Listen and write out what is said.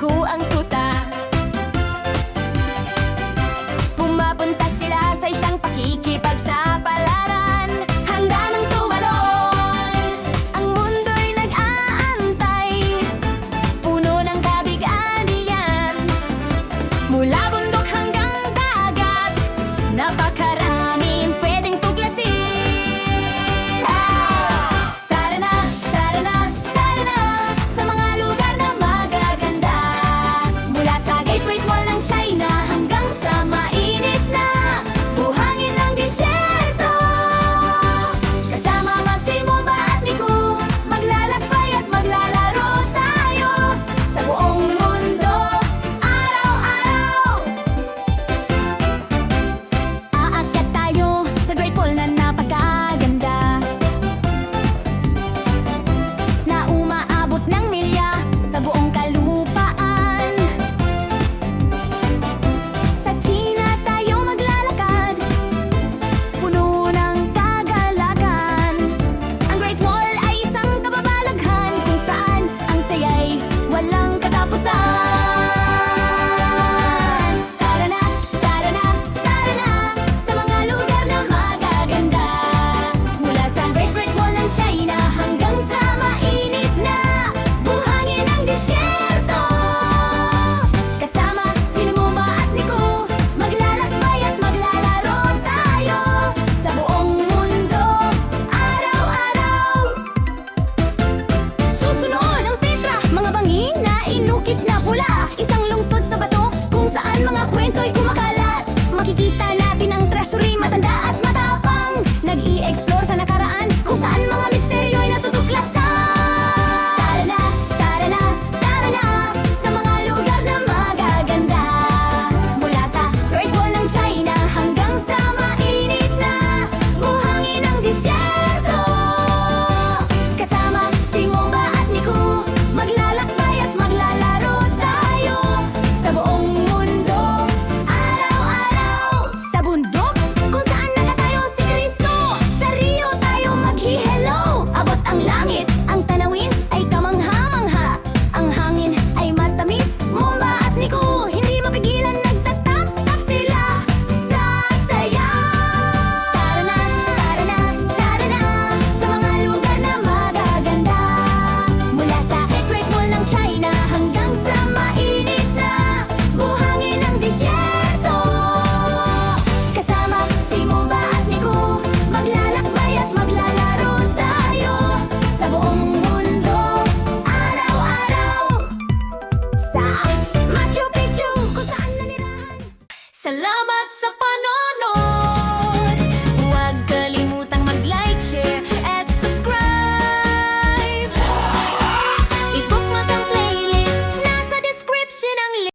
ko ang kuta Pumapunta sila sa isang pakikipagsapalaran Handa ng tumalon. Ang mundo'y nag-aantay. Puno ng kabigadian Mula bundok hanggang dagat Napakaraan Salamat sa